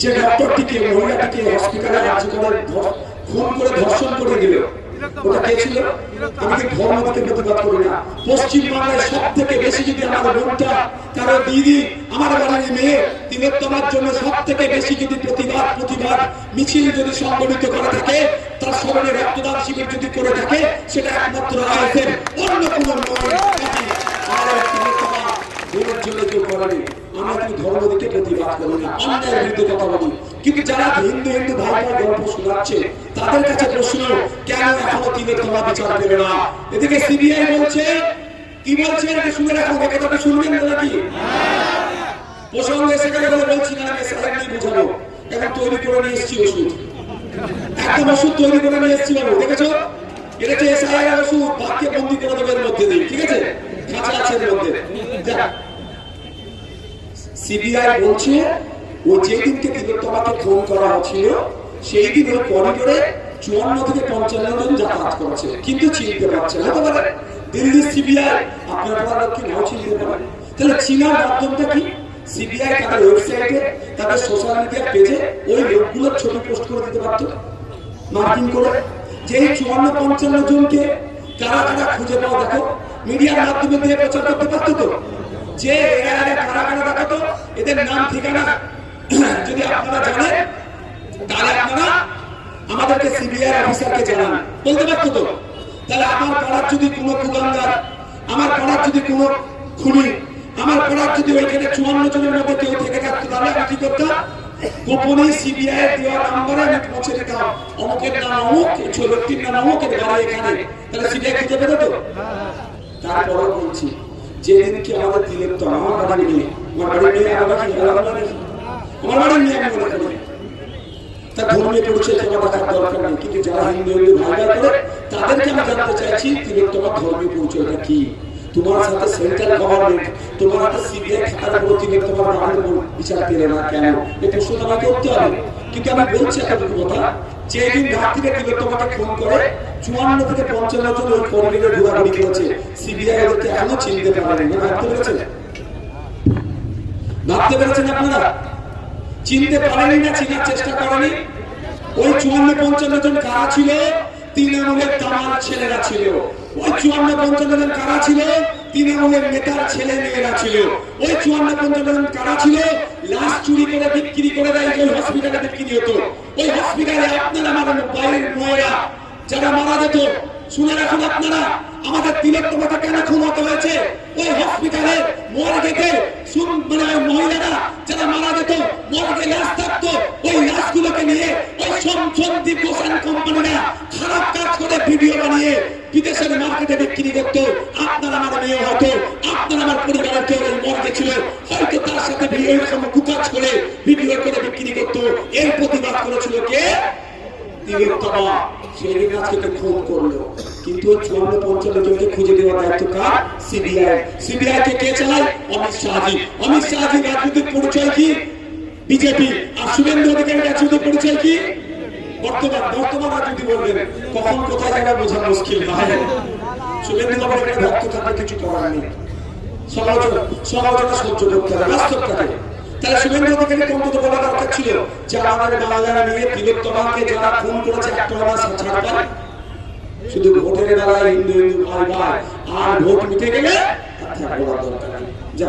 যে ডক্টরটিকে মহিলাটিকে হসপিটালে আজ করে খুন করে ধর্ষণ করে দিল ওটা কে ছিল আমি কি ধর্ম থেকে প্রতিবাদ করি না পশ্চিম সব থেকে বেশি যদি আমার বোনটা কারও দিদি আমার বাড়ির মেয়ে তিলোত্তমার জন্য সব থেকে বেশি যদি প্রতিবাদ প্রতিবাদ মিছিল যদি সংগঠিত করে থাকে তার স্মরণে রক্তদান শিবির যদি করে থাকে সেটা একমাত্র আইসের অন্য কোনো নয় জন্য আমরা কিন্তু ধর্ম দিকে প্রতিবাদ করি অন্যায়ের বিরুদ্ধে কথা বলি। কিন্তু যারা হিন্দু হিন্দু ভাই ভাই গল্প শোনাচ্ছে, তাদের কাছে প্রশ্ন, কেন এখনও তিনের তোমা বিচার পেল না? এদিকে সিবিআই বলছে, কি বলছে এটা শুনে রাখো কথাটা শুনবেন না নাকি? প্রসঙ্গ গেলে বলে বলছি, না আমি সাহেব নিয়ে বুঝাবো। এখন তৈরি করে নিয়ে এসেছি ওষুধ। একদম ওষুধ তৈরি করে নিয়ে এসেছি বাবু, দেখেছ? এটা হচ্ছে এসআইআর ওষুধ, বাক্যে বন্দি করে দেবে মধ্যে দিয়ে, ঠিক আছে? খাঁচা আছে এর মধ্যে। সিবিআই বলছে, ও যেদিনকে তিলোত্তমাকে ফোন করা হচ্ছিল, সেই দিন ওই করিডোরে চুয়ান্ন থেকে পঞ্চান্ন জন যাতায়াত করছে। কিন্তু চিনতে পারছে হতে পারে দিল্লি সিবিআই আপনার কি নাও চিনতে পারেন। তাহলে চীনার মাধ্যমটা কি? সিবিআই তাদের ওয়েবসাইটে, তাদের সোশ্যাল মিডিয়া পেজে ওই লোকগুলোর ছবি পোস্ট করে দিতে পারতো। মার্কিং করে। যে এই চুয়ান্ন পঞ্চান্ন জনকে কারা কারা খুঁজে পাওয়া, দেখো, মিডিয়ার মাধ্যমে দিয়ে প্রচার করতে পারতো তো? যে এরা এদের নাম ঠিকানা যদি আপনারা জানেন, তাহলে আপনারা আমাদেরকে সিবিআই অফিসারকে জানান। বলতে পারতো তো? তাহলে আমার পাড়ার যদি কোনো কুগান্দার আমার পাড়ার যদি কোনো খুনি, আমার পাড়ার যদি ওইখানে চুয়ান্ন জনের মধ্যে কেউ থেকে থাকতো, তাহলে আমি কি করতাম? গোপনে সিবিআই দেওয়া নাম্বারে আমি পৌঁছে দিতাম। অমুকের নাম অমুক এই ছোটটির নাম অমুক বাড়ি এখানে। তাহলে সিবিআই খুঁজে পেতো তো? তারপরেও বলছি যেদিনকে আমার দিলেন তো আমার বাড়ি নিয়ে আমার বাড়ি নিয়ে আমার বাড়ি নিয়ে ধর্মীয় পরিচয় তোমার দরকার নেই। কিন্তু যারা হিন্দু হিন্দু করে, তাদেরকে আমি জানতে চাইছি, তিনি তোমার ধর্মীয় পরিচয়টা কি? তোমার সেন্ট্রাল গভর্নমেন্ট তোমার হাতে খাতার উপর তিনি তোমার বিচার পেলে না কেন? এই প্রশ্নটা আমাকে করতে হবে। কিন্তু আমি বলছি কথা তোমাকে ফোন করে, চুয়ান্ন থেকে পঞ্চান্ন জন ওই কর্মীদের ঘোরাঘুরি করেছে। সিবিআই ওদেরকে চিনতে পারেনি ভাবতে পেরেছেন? ভাবতে পেরেছেন আপনারা? চিনতে পারেনি না, চিনার চেষ্টা করেনি? ওই চুয়ান্ন পঞ্চান্ন জন কারা ছিল? তৃণমূলের তামার ছেলেরা ছিল। ওই চুয়ান্ন পঞ্চান্ন কারা ছিল? তৃণমূলের নেতার ছেলে মেয়েরা ছিল। ওই চুয়ান্ন কারা ছিল? লাশ চুরি করে, বিক্রি করে দেয় যে হসপিটালে বিক্রি হতো। ওই হসপিটালে আপনারা বাইরের মেয়েরা যারা মারা যেত, শুনে রাখুন আপনারা, আমাদের কেন খুন হতে হয়েছে? ওই হসপিটালে মর্গেতে শুন মানে মহিলারা যারা ভিডিও বানিয়ে বিদেশের মার্কেটে বিক্রি করতো। আপনার আমার মেয়ে হতো, আপনার আমার পরিবারের কেউ ওই মর্গে ছিল। হয়তো তার সাথে এরকম কুকাজ করে ভিডিও করে বিক্রি করতো। এর প্রতিবাদ করেছিল কে? অমিত শাহজি। রাজনৈতিক পরিচয় কি? বিজেপি। আর শুভেন্দু অধিকারী রাজনৈতিক পরিচয় কি? বর্তমান বর্তমান রাজনীতি বলবেন কখন কোথায় জায়গা বোঝা মুশকিল ভাই শুভেন্দু বাবার একটা ভক্ত থাকলে কিছু করার নেই। সমালোচনা সমালোচনা সহ্য করতে হবে বাস্তব থাকে তাহলে শুভেন্দু অধিকারী অন্তত বলা দরকার ছিল যে, আমাদের বাংলার নিয়ে তিলোত্তমাকে যারা খুন করেছে একটা মাস ছাড় পায় শুধু ভোটের বেলায় হিন্দু হিন্দু ভাই ভাই, আর ভোট মিটে গেলে আর থাকবার দরকার নেই। যা